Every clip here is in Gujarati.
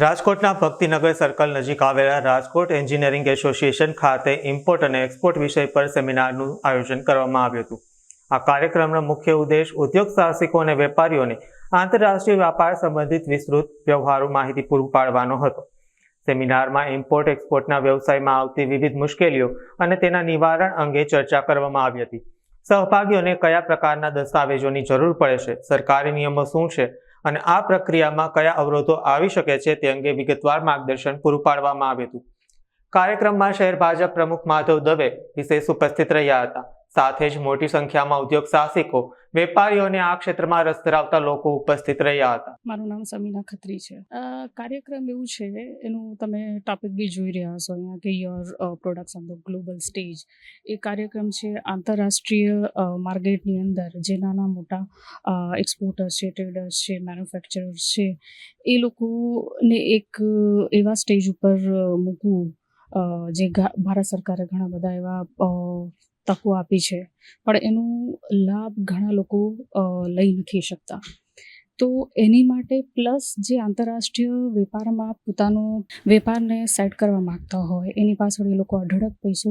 રાજકોટના ભક્તિનગર સર્કલ નજીક આવેલા રાજકોટ એન્જિનિયરિંગ એસોસિએશન ખાતે ઇમ્પોર્ટ અને એક્સપોર્ટ વિષય પર સેમિનારનું આયોજન કરવામાં આવ્યું હતું. આ કાર્યક્રમનો મુખ્ય ઉદ્દેશ ઉદ્યોગ સાહસિકો અને વેપારીઓને આંતરરાષ્ટ્રીય વ્યાપાર સંબંધિત વિસ્તૃત વ્યવહારો માહિતી પૂરું પાડવાનો હતો. સેમિનારમાં ઇમ્પોર્ટ એક્સપોર્ટના વ્યવસાયમાં આવતી વિવિધ મુશ્કેલીઓ અને તેના નિવારણ અંગે ચર્ચા કરવામાં આવી હતી. સહભાગીઓને કયા પ્રકારના દસ્તાવેજોની જરૂર પડે છે? સરકારી નિયમો શું છે? અને આ પ્રક્રિયામાં કયા અવરોધો આવી શકે છે તે અંગે વિગતવાર માર્ગદર્શન પૂરું પાડવામાં આવ્યું હતું. કાર્યક્રમમાં શહેર ભાજપ પ્રમુખ માધવ દવે વિશેષ ઉપસ્થિત રહ્યા હતા. સાથે જ મોટી સંખ્યામાં ઉદ્યોગ સાહસિકો વેપારીઓ અને આ ક્ષેત્રમાં રસ ધરાવતા લોકો ઉપસ્થિત રહ્યા હતા. મારું નામ સમીના ખત્રી છે. કાર્યક્રમ એવું છે, એનું તમે ટોપિક બી જોઈ રહ્યા છો અહીંયા કે your products on the global stage એ કાર્યક્રમ છે આંતરરાષ્ટ્રીય માર્કેટની અંદર, જે નાના મોટા એક્સપોર્ટર્સ છે ટ્રેડર્સ છે મેન્યુફેક્ચરર્સ છે, એ લોકોને એક, એવા સ્ટેજ ઉપર મૂકવું જે ભારત સરકારે ઘણા બધા એવા તકો આપી છે. પણ એનો લાભ ઘણા લોકો લઈ નથી શકતા. તો એની માટે પ્લસ જે આંતરરાષ્ટ્રીય વેપારમાં પોતાનો વેપારને સેટ કરવા માગતા હોય, એની પાછળ એ લોકો અઢળક પૈસો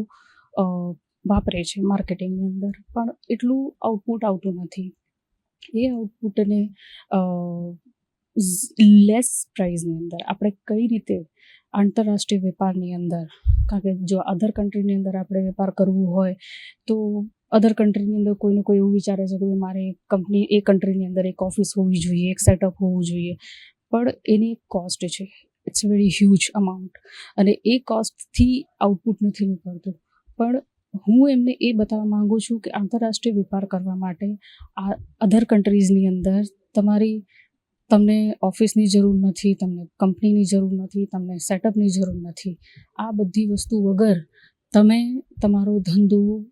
વાપરે છે માર્કેટિંગની અંદર. પણ એટલું આઉટપુટ આવતું નથી. એ આઉટપુટને લેસ પ્રાઇઝની અંદર આપણે કઈ રીતે આંતરરાષ્ટ્રીય વેપારની અંદર. કારણ કે જો અધર કન્ટ્રીની અંદર આપણે વેપાર કરવું હોય, તો અધર કન્ટ્રીની અંદર કોઈને કોઈ એવું વિચારે છે કે મારે કંપની એ કન્ટ્રીની અંદર એક ઓફિસ હોવી જોઈએ, એક સેટઅપ હોવું જોઈએ. પણ એની એક કોસ્ટ છે. ઇટ્સ વેરી હ્યુજ અમાઉન્ટ અને એ કોસ્ટથી આઉટપુટ નથી નીકળતું. પણ હું એમને એ બતાવવા માગું છું કે આંતરરાષ્ટ્રીય વેપાર કરવા માટે આ અધર કન્ટ્રીઝની અંદર તમારી તમને ઓફિસની જરૂર નથી, તમને કંપનીની જરૂર નથી, તમને સેટઅપની જરૂર નથી. આ બધી વસ્તુ વગર તમે તમારો ધંધો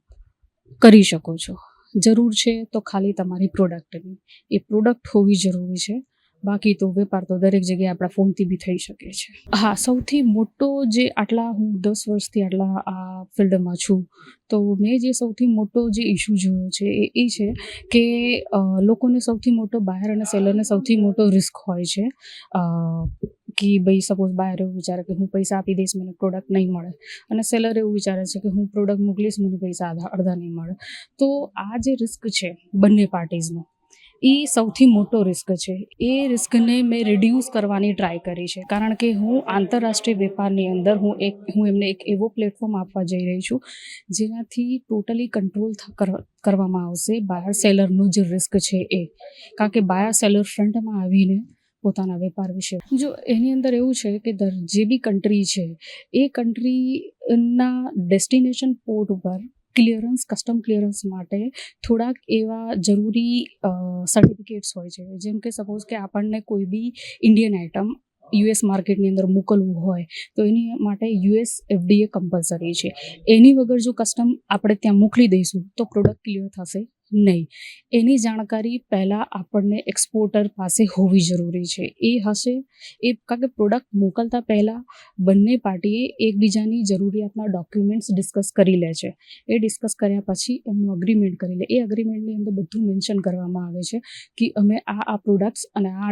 કરી શકો છો. જરૂર છે તો ખાલી તમારી પ્રોડક્ટની એ પ્રોડક્ટ હોવી જરૂરી છે. બાકી તો વેપાર તો દરેક જગ્યાએ આપણા ફોનથી બી થઈ શકે છે. હા, સૌથી મોટો જે આટલા હું દસ વર્ષથી આટલા આ ફિલ્ડમાં છું, તો મેં જે સૌથી મોટો જે ઇશ્યુ જોયો છે એ એ છે કે લોકોને સૌથી મોટો બાયર અને સેલરને સૌથી મોટો રિસ્ક હોય છે. કે ભાઈ સપોઝ બાયર એવું વિચારે કે હું પૈસા આપી દઈશ, મને પ્રોડક્ટ નહીં મળે. અને સેલર એવું વિચારે છે કે હું પ્રોડક્ટ મોકલીશ, મને પૈસા અડધા નહીં મળે. તો આ જે રિસ્ક છે બંને પાર્ટીઝનો એ સૌથી મોટો રિસ્ક છે. એ રિસ્કને મેં રિડ્યુસ કરવાની ટ્રાય કરી છે. કારણ કે હું આંતરરાષ્ટ્રીય વેપારની અંદર હું એક, હું એમને એક એવો પ્લેટફોર્મ આપવા જઈ રહી છું, જેનાથી ટોટલી કંટ્રોલ કરવામાં આવશે. બાયર સેલરનું જે રિસ્ક છે એ. કારણ કે બાયર સેલર ફ્રન્ટમાં આવીને પોતાના વેપાર વિશે. જો એની અંદર એવું છે કે જે બી કન્ટ્રી છે, એ કન્ટ્રીના ડેસ્ટિનેશન પોર્ટ ઉપર ક્લિયરન્સ કસ્ટમ ક્લિયરન્સ માટે થોડાક એવા જરૂરી સર્ટિફિકેટ્સ હોય છે. જેમ કે સપોઝ કે આપણને કોઈ બી ઇન્ડિયન આઇટમ યુએસ માર્કેટની અંદર મોકલવું હોય, તો એની માટે યુએસ એફડીએ કમ્પલસરી છે. એની વગર જો કસ્ટમ આપણે ત્યાં મોકલી દઈશું, તો પ્રોડક્ટ ક્લિયર થશે. નહીં. એની જાણકારી પહેલાં આપણને એક્સપોર્ટર પાસે હોવી જરૂરી છે. એ હશે, એ કારણ કે પ્રોડક્ટ મોકલતા પહેલાં બંને પાર્ટીએ એકબીજાની જરૂરિયાતના ડોક્યુમેન્ટ્સ ડિસ્કસ કરી લે છે. એ ડિસ્કસ કર્યા પછી એમનું અગ્રીમેન્ટ કરી લે. એ અગ્રીમેન્ટની અંદર બધું મેન્શન કરવામાં આવે છે કે અમે આ આ પ્રોડક્ટ્સ અને આ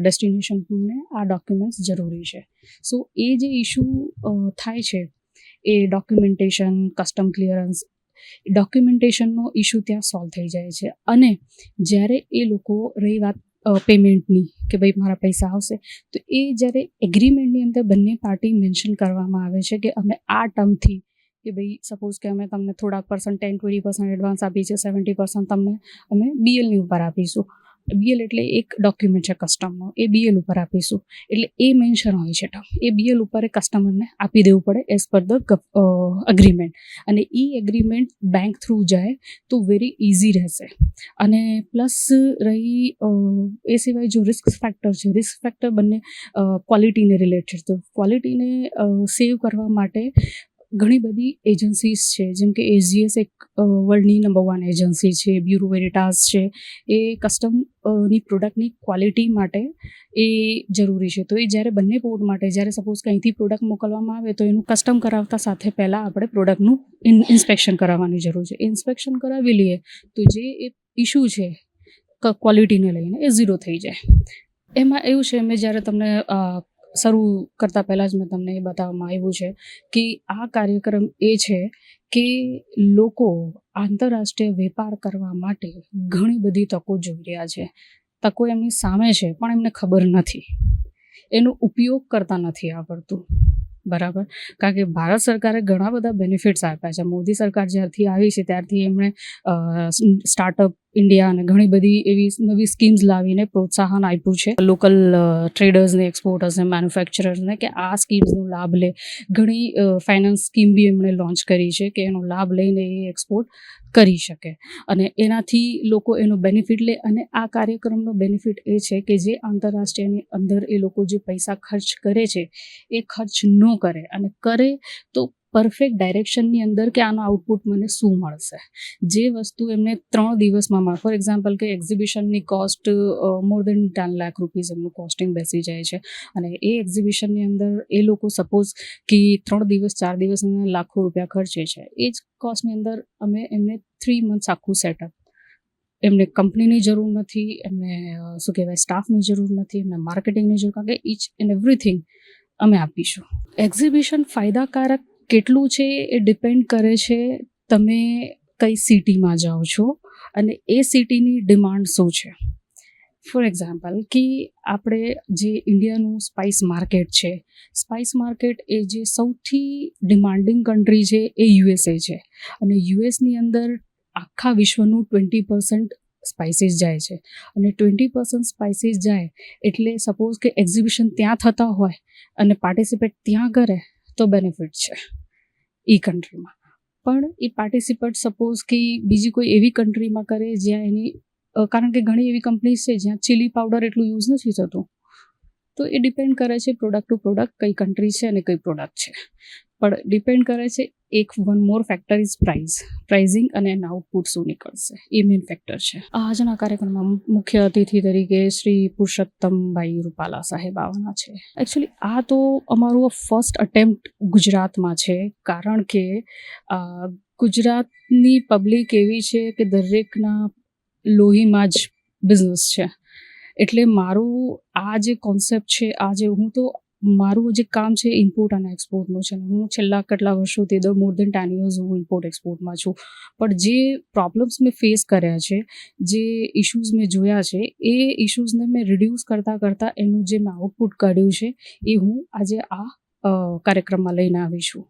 ડેસ્ટિનેશનને આ ડોક્યુમેન્ટ્સ જરૂરી છે. સો એ જે ઇશ્યુ થાય છે, એ ડોક્યુમેન્ટેશન કસ્ટમ ક્લિયરન્સ ડોક્યુમેન્ટેશનનો ઇશ્યુ ત્યાં સોલ્વ થઈ જાય છે. અને જ્યારે એ લોકો રહી વાત પેમેન્ટની કે ભાઈ મારા પૈસા આવશે, તો એ જ્યારે એગ્રીમેન્ટની અંદર બંને પાર્ટી મેન્શન કરવામાં આવે છે કે અમે આ ટર્મથી કે ભાઈ સપોઝ કે અમે તમને થોડાક percent ten twenty percent advance આપી છે સેવન્ટી પર્સન્ટ તમને અમે બીએલની ઉપર આપીશું. બીએલ એટલે એક ડોક્યુમેન્ટ છે કસ્ટમનો એ બીએલ ઉપર આપીશું. એટલે એ મેન્શન હોય છે. ટર્મ એ બીએલ ઉપર કસ્ટમરને આપી દેવું પડે એઝ પર ધ અગ્રીમેન્ટ અને એ એગ્રીમેન્ટ બેંક થ્રુ જાય તો વેરી ઇઝી રહેશે. અને પ્લસ રહી એ સિવાય જો રિસ્ક ફેક્ટર છે રિસ્ક ફેક્ટર બંને ક્વોલિટીને રિલેટેડ તો ક્વોલિટીને સેવ કરવા માટે ઘણી બધી એજન્સીસ છે. જેમ કે એજીએસ એક વર્લ્ડની નંબર વન એજન્સી છે. બ્યુરો વેરિટાસ છે. એ કસ્ટમની પ્રોડક્ટની ક્વોલિટી માટે એ જરૂરી છે. તો એ જ્યારે બંને પોર્ટ માટે, જ્યારે સપોઝ કંઈથી પ્રોડક્ટ મોકલવામાં આવે, તો એનું કસ્ટમ કરાવતા સાથે પહેલાં આપણે પ્રોડક્ટનું ઇન્સ્પેક્શન કરાવવાની જરૂર છે. ઇન્સ્પેક્શન કરાવી લઈએ, તો જે એ ઇશ્યુ છે ક્વોલિટીને લઈને એ ઝીરો થઈ જાય. એમાં એવું છે, મેં જ્યારે તમને શરૂ કરતાં પહેલાં જ મેં તમને એ બતાવવામાં આવ્યું છે કે આ કાર્યક્રમ એ છે કે લોકો આંતરરાષ્ટ્રીય વેપાર કરવા માટે ઘણી બધી તકો જોઈ રહ્યા છે. તકો એમની સામે છે, પણ એમને ખબર નથી. એનો ઉપયોગ કરતા નથી આવડતું. બરાબર? કારણ કે ભારત સરકારે ઘણા બધા બેનિફિટ્સ આપ્યા છે. મોદી સરકાર જ્યારથી આવી છે, ત્યારથી એમણે સ્ટાર્ટઅપ ઇન્ડિયા અને ઘણી બધી એવી નવી સ્કીમ્સ લાવીને પ્રોત્સાહન આપ્યું છે. લોકલ ટ્રેડર્સને એક્સપોર્ટર્સને મેન્યુફેક્ચરર્સને કે આ સ્કીમ્સનો લાભ લે. ઘણી ફાઇનાન્સ સ્કીમ બી એમણે લોન્ચ કરી છે કે એનો લાભ લઈને એ એક્સપોર્ટ કરી શકે. અને એનાથી લોકો એનો બેનિફિટ લે અને આ કાર્યક્રમનો બેનિફિટ એ છે કે જે આંતરરાષ્ટ્રીયની અંદર એ લોકો જે પૈસા ખર્ચ કરે છે, એ ખર્ચ ન કરે. અને કરે તો પરફેક્ટ ડાયરેક્શનની અંદર કે આનો આઉટપુટ મને શું મળશે? જે વસ્તુ એમને ત્રણ દિવસમાં ફોર એક્ઝામ્પલ કે એક્ઝિબિશનની cost more than ten lakh rupees એમનું કોસ્ટિંગ બેસી જાય છે. અને એ એક્ઝિબિશનની અંદર એ લોકો સપોઝ કે ત્રણ દિવસ, ચાર દિવસ લાખો રૂપિયા ખર્ચે છે. એ જ કોસ્ટની અંદર અમે એમને થ્રી મંથ્સ આખું સેટઅપ એમને કંપનીની જરૂર નથી, એમને શું કહેવાય સ્ટાફની જરૂર નથી, એમને માર્કેટિંગની જરૂર કારણ કે ઇચ એન્ડ એવરીથિંગ અમે આપીશું. એક્ઝિબિશન ફાયદાકારક કેટલું છે એ ડિપેન્ડ કરે છે તમે કઈ સિટીમાં જાઓ છો અને એ સિટીની ડિમાન્ડ શું છે? ફોર એક્ઝામ્પલ કે આપણે જે ઇન્ડિયાનું સ્પાઇસ માર્કેટ છે સ્પાઇસ માર્કેટ એ જે સૌથી ડિમાન્ડિંગ કન્ટ્રી છે એ યુએસએ છે. અને યુએસની અંદર આખા વિશ્વનું ટ્વેન્ટી પર્સન્ટ સ્પાઇસીસ જાય છે. અને ટ્વેન્ટી પર્સન્ટ સ્પાઇસીસ જાય એટલે સપોઝ કે એક્ઝિબિશન ત્યાં થતા હોય અને પાર્ટિસિપેટ ત્યાં કરે તો બેનિફિટ છે એ કન્ટ્રીમાં પણ એ પાર્ટિસિપેટ સપોઝ કે બીજી કોઈ એવી કન્ટ્રીમાં કરે જ્યાં એની કારણ કે ઘણી એવી કંપનીઝ છે જ્યાં ચીલી પાવડર એટલું યુઝ નથી થતું. તો એ ડિપેન્ડ કરે છે પ્રોડક્ટ ટુ પ્રોડક્ટ કઈ કન્ટ્રી છે અને કઈ પ્રોડક્ટ છે. પણ ડિપેન્ડ કરે છે એક one more factor is price pricing અને એના આઉટપુટ શું નીકળશે? એ મેઇન ફેક્ટર છે. આજના કાર્યક્રમમાં મુખ્ય અતિથિ તરીકે શ્રી પુરુષોત્તમભાઈ રૂપાલા સાહેબ આવવાના છે. એકચ્યુઅલી આ તો અમારું ફર્સ્ટ અટેમ્પ્ટ ગુજરાતમાં છે, કારણ કે ગુજરાતની પબ્લિક એવી છે કે દરેકના લોહીમાં જ બિઝનેસ છે. એટલે મારું આ જે કોન્સેપ્ટ છે, આ જે હું તો મારું જે કામ છે ઇમ્પોર્ટ અને એક્સપોર્ટનું છે હું છેલ્લા કેટલા વર્ષોથી દર મોર દેન ટેન યર્સ હું ઇમ્પોર્ટ એક્સપોર્ટમાં છું. પણ જે પ્રોબ્લેમ્સ મેં ફેસ કર્યા છે, જે ઇશ્યુઝ મેં જોયા છે, એ ઇશ્યુઝને મેં રિડ્યુસ કરતાં કરતાં એનું જે મેં આઉટપુટ કાઢ્યું છે, એ હું આજે આ કાર્યક્રમમાં લઈને આવી છું.